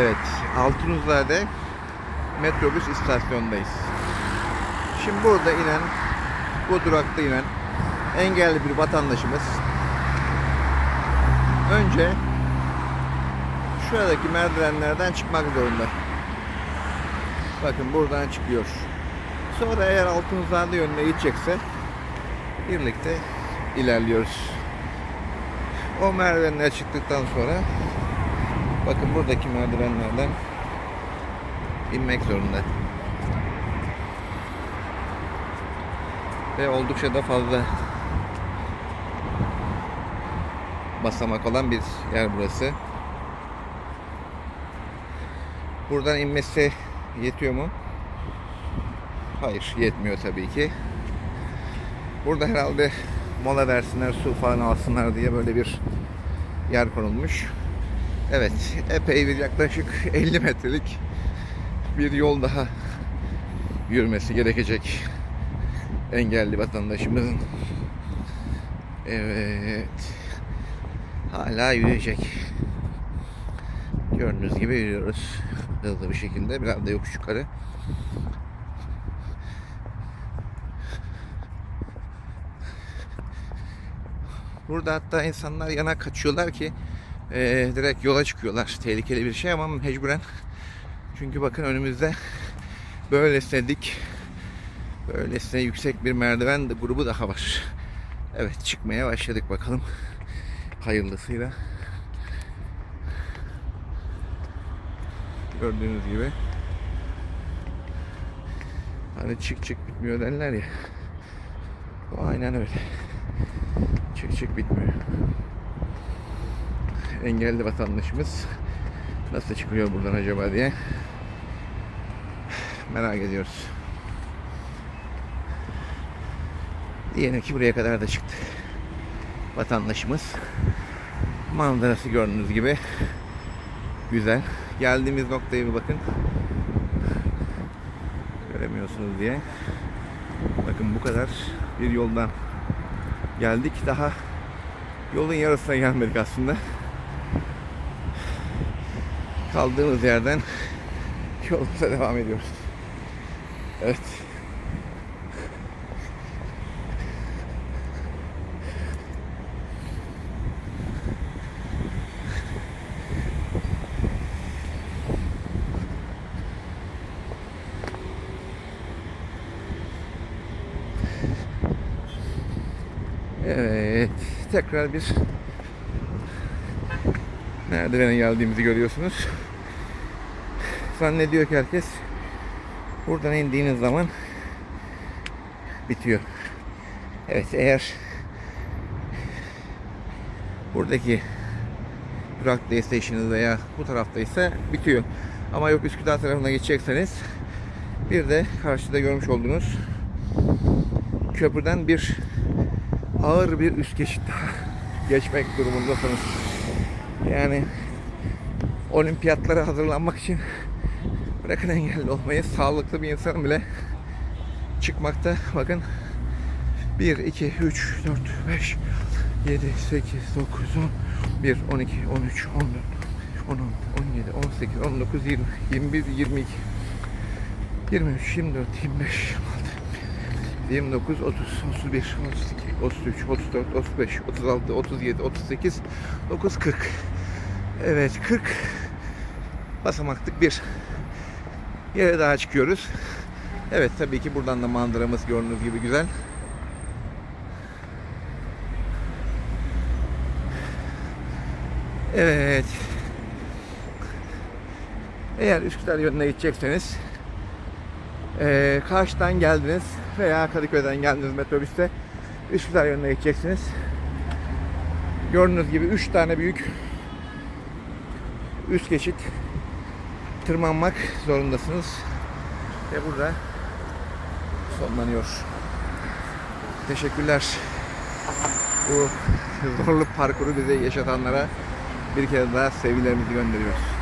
Evet, Altunuzade metrobüs istasyonundayız. Şimdi burada inen, bu durakta inen engelli bir vatandaşımız önce şuradaki merdivenlerden çıkmak zorunda. Bakın buradan çıkıyor. Sonra eğer Altunuzade yönüne gidecekse birlikte ilerliyoruz. O merdivenler çıktıktan sonra bakın buradaki merdivenlerden inmek zorunda. Ve oldukça da fazla basamak olan bir yer burası. Buradan inmesi yetiyor mu? Hayır, yetmiyor tabii ki. Burada herhalde mola versinler, su falan alsınlar diye böyle bir yer konulmuş. Evet, epey bir yaklaşık 50 metrelik bir yol daha yürümesi gerekecek engelli vatandaşımızın. Evet. Hala yürüyecek. Gördüğünüz gibi yürüyoruz. Hızlı bir şekilde. Biraz da yokuş yukarı. Burada hatta insanlar yana kaçıyorlar ki eee, direkt yola çıkıyorlar. Tehlikeli bir şey ama mecburen. Çünkü bakın önümüzde böylesine dik, böylesine yüksek bir merdiven de grubu daha var. Evet çıkmaya başladık bakalım. Hayırlısıyla. Gördüğünüz gibi. Hani çık çık bitmiyor derler ya. O aynen öyle. Çık çık bitmiyor. Engelli vatandaşımız nasıl çıkıyor buradan acaba diye merak ediyoruz. Diyelim ki buraya kadar da çıktı. Vatandaşımız. Manzarası gördüğünüz gibi güzel. Geldiğimiz noktaya bir bakın. Göremiyorsunuz diye. Bakın bu kadar bir yoldan geldik. Daha yolun yarısına gelmedik aslında. Kaldığımız yerden yolumuza devam ediyoruz. Evet. Evet. Tekrar bir merdivene geldiğimizi görüyorsunuz. Zannediyor ki herkes buradan indiğiniz zaman bitiyor. Evet eğer buradaki durak station'ı veya bu taraftaysa bitiyor. Ama yok Üsküdar tarafına geçecekseniz bir de karşıda görmüş olduğunuz köprüden bir ağır bir üst geçit geçmek durumundasınız. Yani olimpiyatlara hazırlanmak için bırakın engelli olmayı. Sağlıklı bir insan bile çıkmakta. Bakın. 1, 2, 3, 4, 5, 7, 8, 9, 10, 1, 12, 13, 14, 16, 17, 18, 19, 20, 21, 22, 23, 24, 25, 26, 29, 30, 31, 32, 33, 34, 35, 36, 37, 38, 9, 40. Evet 40 basamaklık bir yere daha çıkıyoruz. Evet tabii ki buradan da manzaramız gördüğünüz gibi güzel. Evet. Eğer Üsküdar yönüne gidecekseniz eee karşıdan geldiniz veya Kadıköy'den geldiniz metrobüste Üsküdar yönüne gideceksiniz. Gördüğünüz gibi 3 tane büyük üst geçit tırmanmak zorundasınız. Ve burada sonlanıyor. Teşekkürler. Bu zorlu parkuru bize yaşatanlara bir kere daha sevgilerimizi gönderiyoruz.